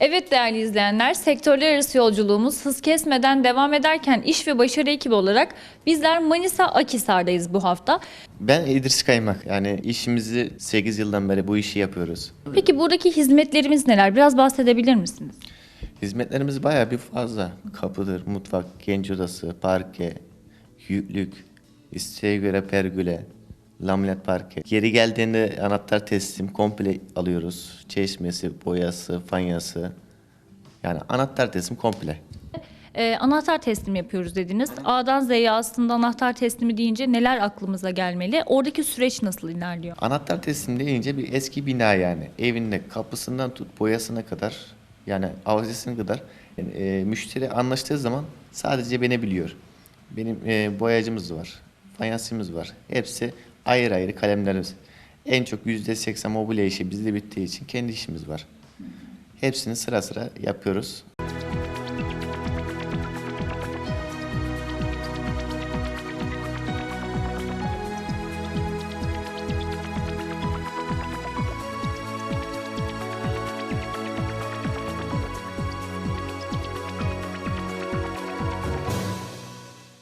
Evet değerli izleyenler, sektörler arası yolculuğumuz hız kesmeden devam ederken iş ve başarı ekibi olarak bizler Manisa Akhisar'dayız bu hafta. Ben İdris Kaymak. Yani işimizi 8 yıldan beri bu işi yapıyoruz. Peki buradaki hizmetlerimiz neler? Biraz bahsedebilir misiniz? Hizmetlerimiz bayağı bir fazla. Kapıdır, mutfak, genç odası, parke, yüklük, isteğe göre pergüle, laminat parke. Geri geldiğinde anahtar teslim komple alıyoruz. Çeşmesi, boyası, fanyası. Yani anahtar teslim komple. Ee, anahtar teslim yapıyoruz dediniz. A'dan Z'ye aslında anahtar teslimi deyince neler aklımıza gelmeli? Oradaki süreç nasıl ilerliyor? Anahtar teslim deyince bir eski bina yani. Evinde kapısından tut boyasına kadar yani avizesine kadar yani, e, müşteri anlaştığı zaman sadece beni biliyor. Benim e, boyacımız var, fayansımız var. Hepsi ayrı ayrı kalemlerimiz. En çok %80 mobilya işi bizde bittiği için kendi işimiz var. Hepsini sıra sıra yapıyoruz.